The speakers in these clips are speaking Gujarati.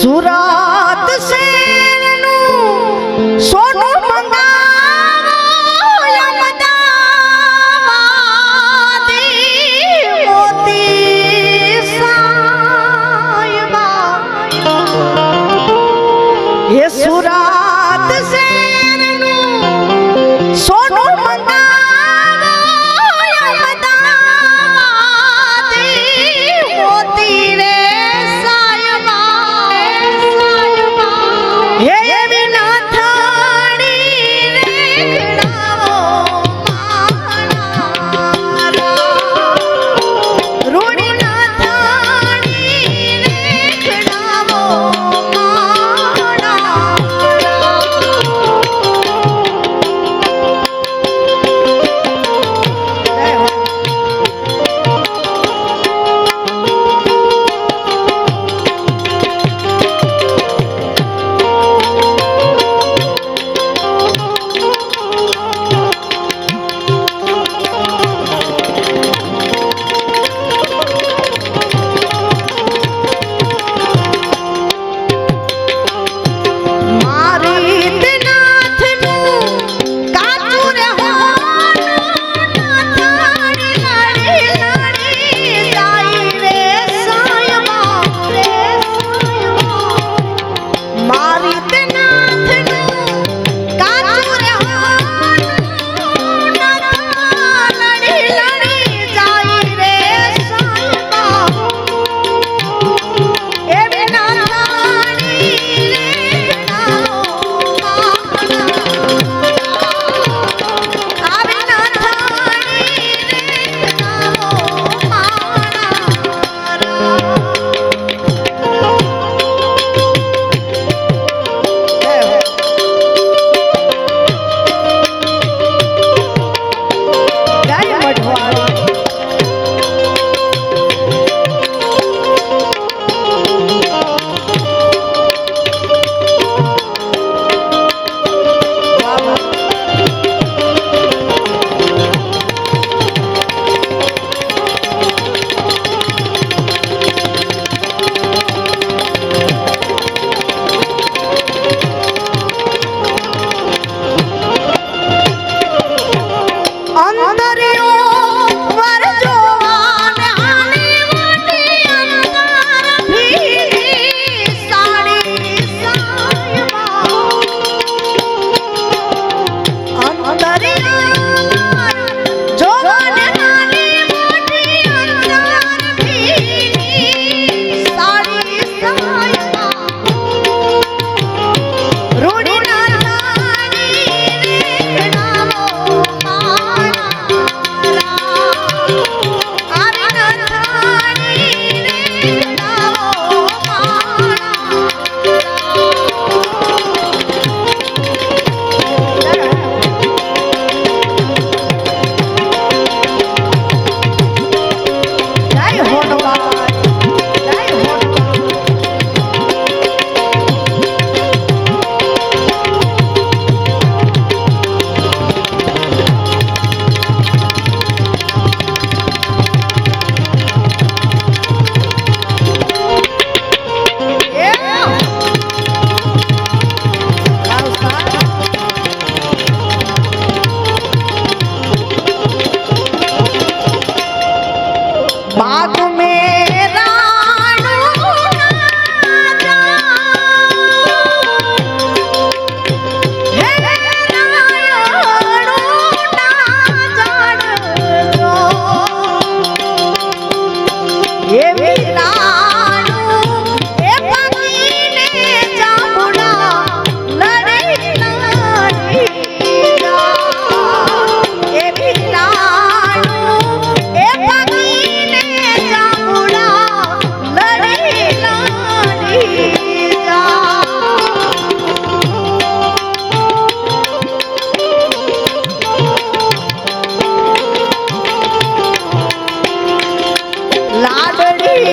basura.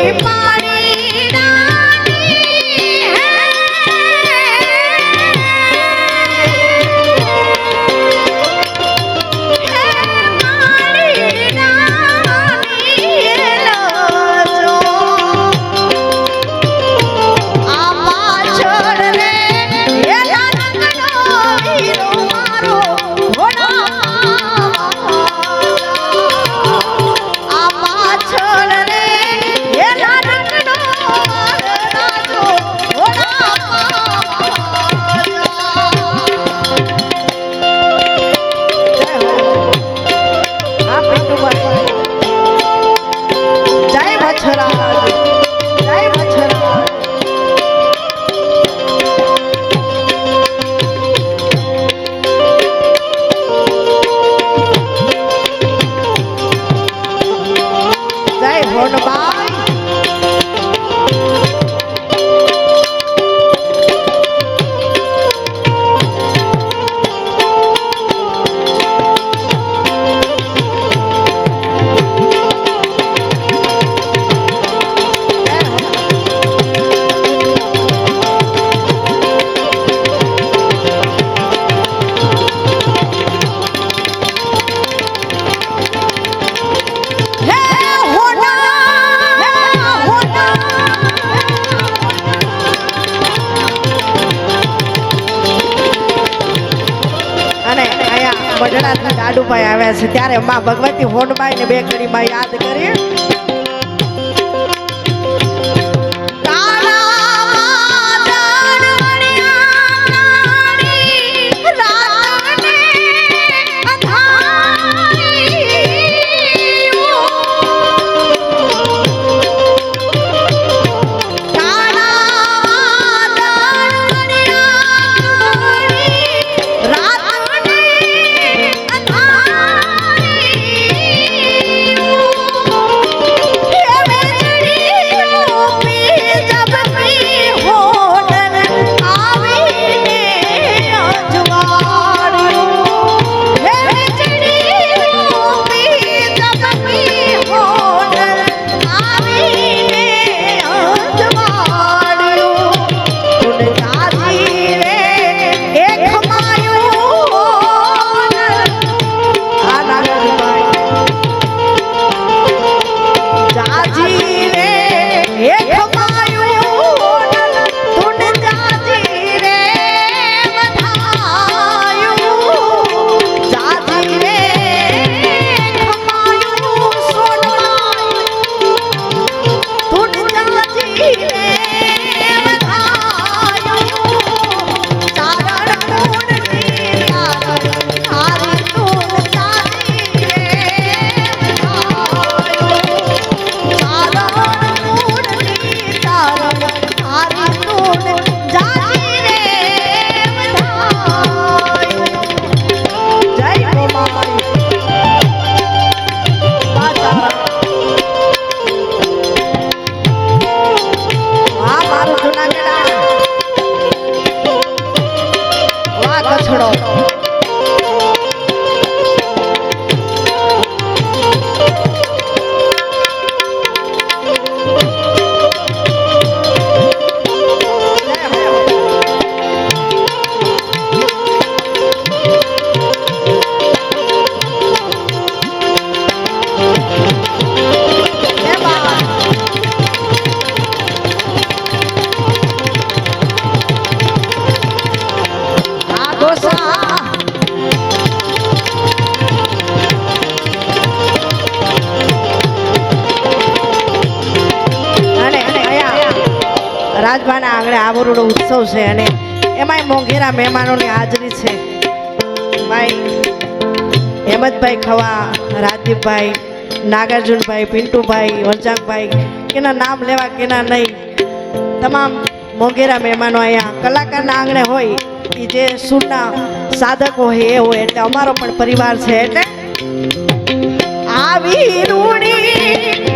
Epa! ત્યારે માં ભગવતી હોનબાઈ ને બે કડીમાં યાદ કરી આંગણે ઉત્સવ છે અને એમાંય મોંઘેરા મહેમાનોની હાજરી છે. ભાઈ, હેમંતભાઈ ખવા રાજીવભાઈ નાગાર્જુનભાઈ, પિન્ટુભાઈ વરજાંગભાઈ કેના નામ લેવા, કેના નહીં, તમામ મોંઘેરા મહેમાનો અહીંયા કલાકારના આંગણે હોય એ જે સૂરના સાધકો હોય એ હોય, એટલે અમારો પણ પરિવાર છે, એટલે આવી રૂડી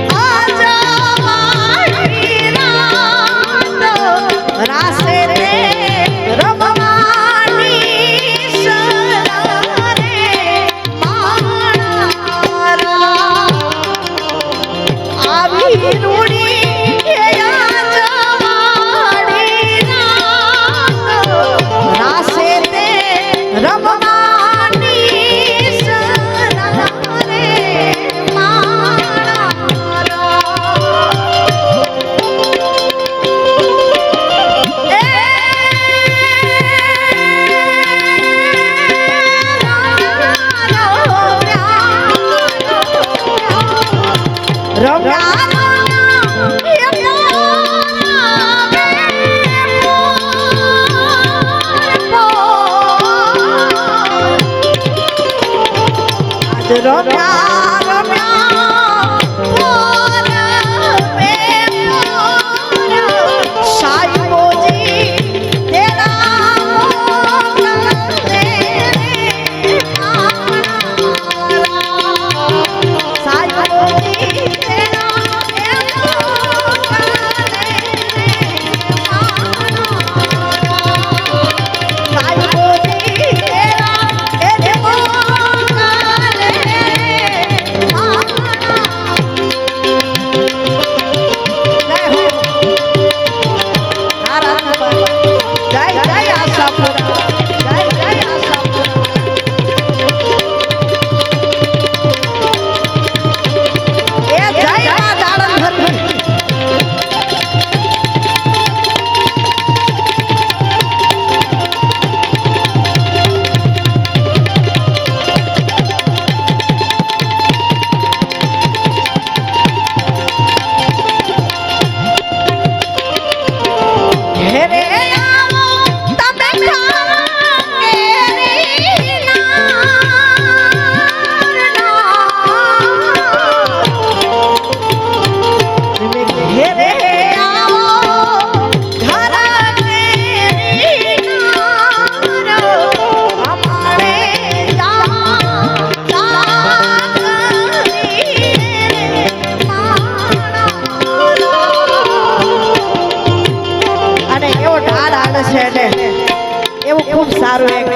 સારું એક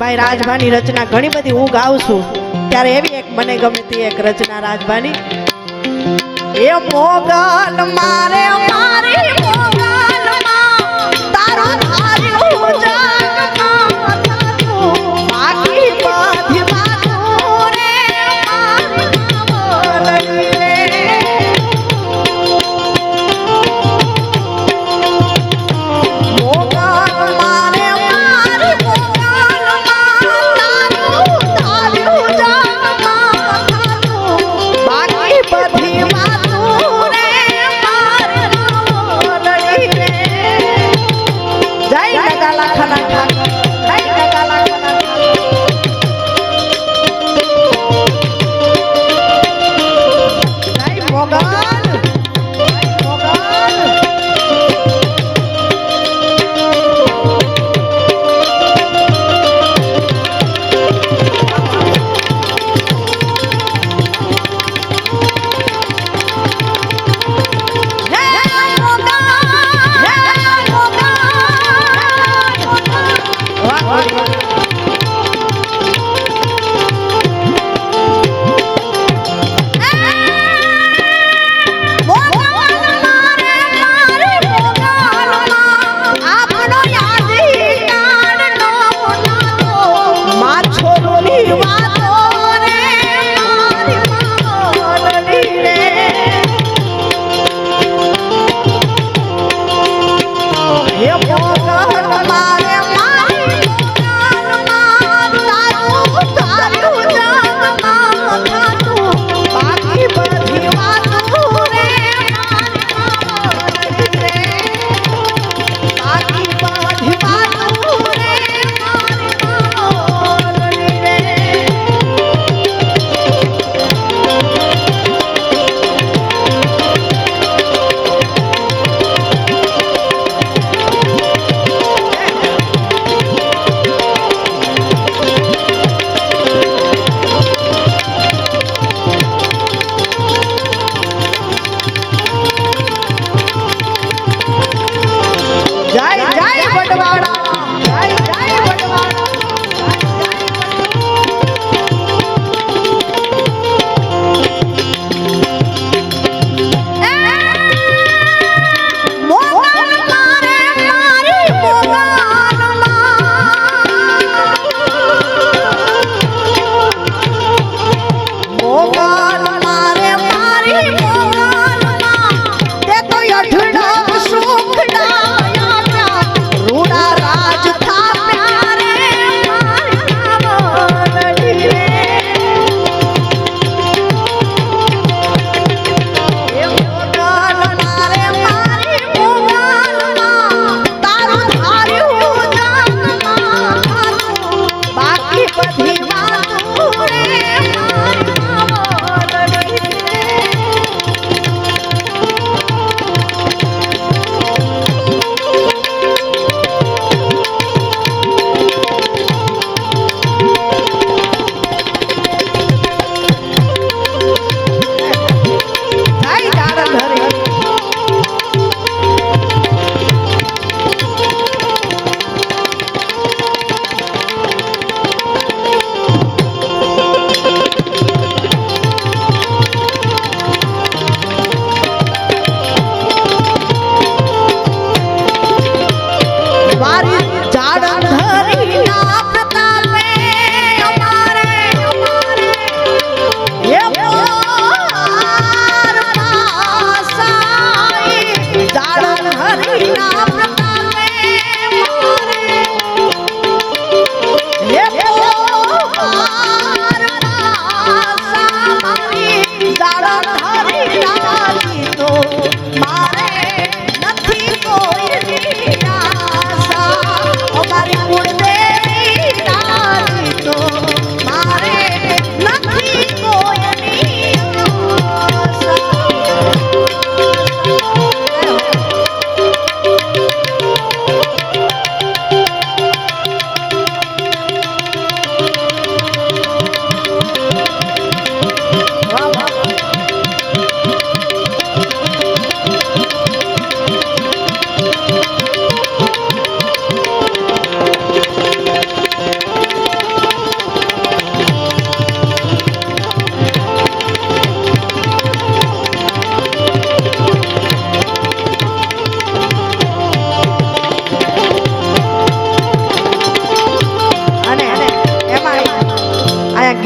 ભાઈ રાજભાની રચના ઘણી બધી હું ગાઉં છું. ત્યારે એવી એક મને ગમે તે એક રચના રાજભાની. એ મોગલ મારે મારી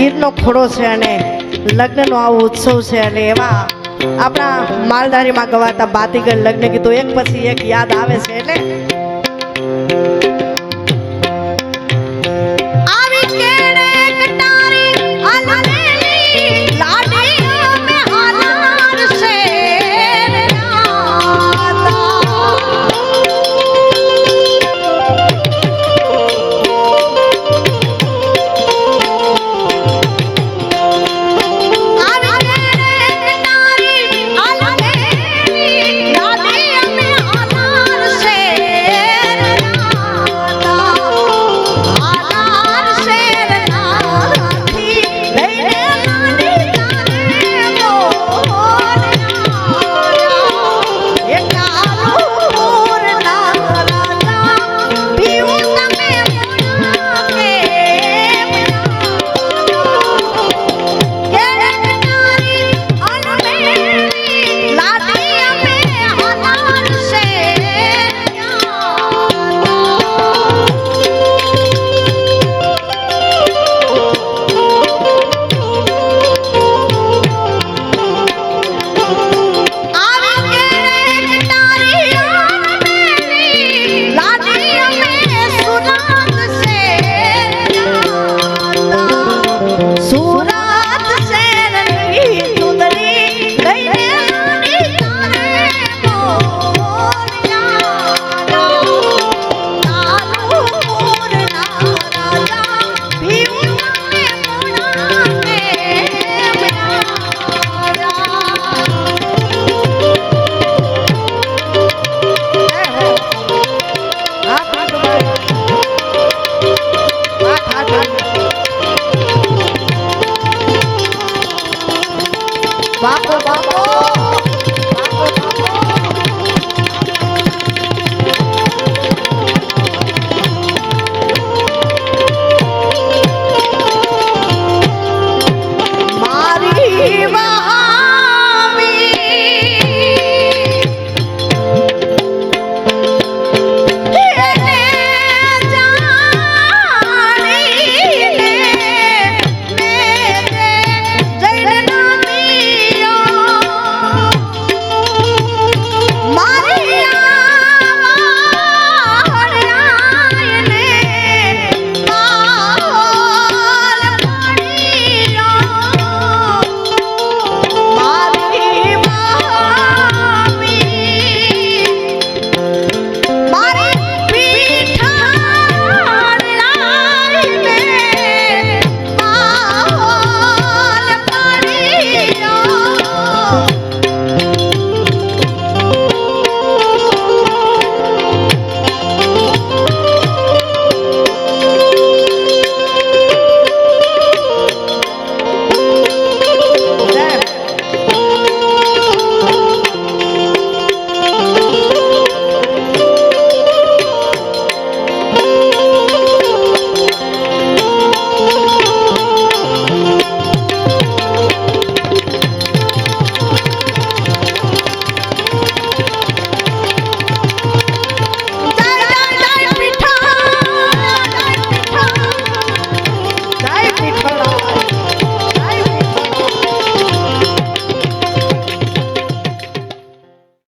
ગીરનો ખોડો છે અને લગ્નનો આવો ઉત્સવ છે અને એવા આપણા માલધારીમાં ગવાતા બાતીગર લગ્ન ગીતો એક પછી એક યાદ આવે છે. એટલે